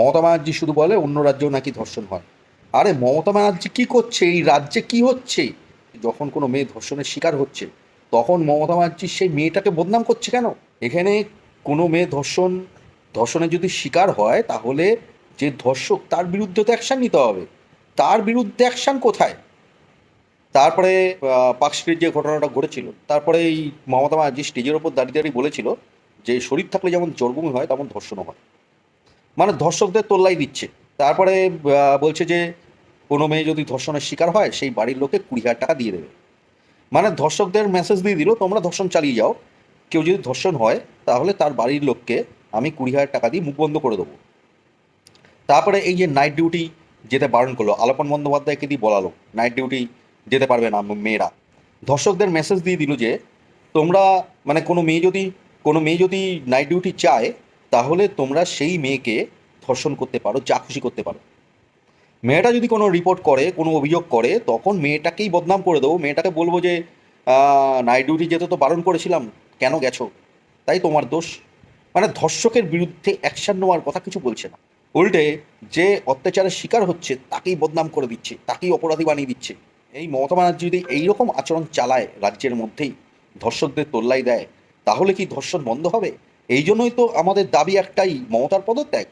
মমতা ব্যানার্জি শুধু বলে, অন্য রাজ্যেও নাকি ধর্ষণ হয়। আরে মমতা ব্যানার্জি কী করছে? এই রাজ্যে কি হচ্ছে? যখন কোনো মেয়ে ধর্ষণের শিকার হচ্ছে, তখন মমতা ব্যানার্জি সেই মেয়েটাকে বদনাম করছে কেন? এখানে কোনো মেয়ে ধর্ষণ ধর্ষণের যদি শিকার হয়, তাহলে যে ধর্ষক, তার বিরুদ্ধে তো অ্যাকশান নিতে হবে। তার বিরুদ্ধে অ্যাকশান কোথায়? তারপরে পাকস্ট্রিট যে ঘটনাটা ঘটেছিল, তারপরে এই মমতা ব্যানার্জি স্টেজের ওপর দাঁড়িয়ে দাঁড়িয়ে বলেছিল যে, শরীর থাকলে যেমন জর্গুমি হয়, তেমন ধর্ষণও হয়। মানে ধর্ষকদের তোল্লাই দিচ্ছে। তারপরে বলছে যে, কোনো মেয়ে যদি ধর্ষণের শিকার হয়, সেই বাড়ির লোকে কুড়ি হাজার টাকা দিয়ে দেবে। মানে ধর্ষকদের মেসেজ দিয়ে দিল, তোমরা ধর্ষণ চালিয়ে যাও। কেউ যদি ধর্ষণ হয়, তাহলে তার বাড়ির লোককে আমি কুড়ি হাজার টাকা দিয়ে মুখ বন্ধ করে দেবো। তারপরে এই যে নাইট ডিউটি যেতে বারণ করল, আলাপন বন্দ্যোপাধ্যায়কে দিয়ে বলালো নাইট ডিউটি যেতে পারবে না মেয়েরা। ধর্ষকদের মেসেজ দিয়ে দিল যে, তোমরা মানে কোনো মেয়ে যদি, কোনো মেয়ে যদি নাইট ডিউটি চায় তাহলে তোমরা সেই মেয়েকে ধর্ষণ করতে পারো, যা খুশি করতে পারো। মেয়েটা যদি কোনো রিপোর্ট করে, কোনো অভিযোগ করে, তখন মেয়েটাকেই বদনাম করে দেবো। মেয়েটাকে বলব যে নাইট ডিউটি যেতে তো বারণ করেছিলাম, কেন গেছো? তাই তোমার দোষ। মানে ধর্ষকের বিরুদ্ধে অ্যাকশন নেওয়ার কথা কিছু বলছে না। উল্টে যে অত্যাচারের শিকার হচ্ছে, তাকেই বদনাম করে দিচ্ছে, তাকেই অপরাধী বানিয়ে দিচ্ছে। এই মমতা ব্যানার্জি যদি এইরকম আচরণ চালায় রাজ্যের মধ্যেই, ধর্ষকদের তোল্লাই দেয়, তাহলে কি ধর্ষণ বন্ধ হবে? এই জন্যই তো আমাদের দাবি একটাই মমতার পদত্যাগ।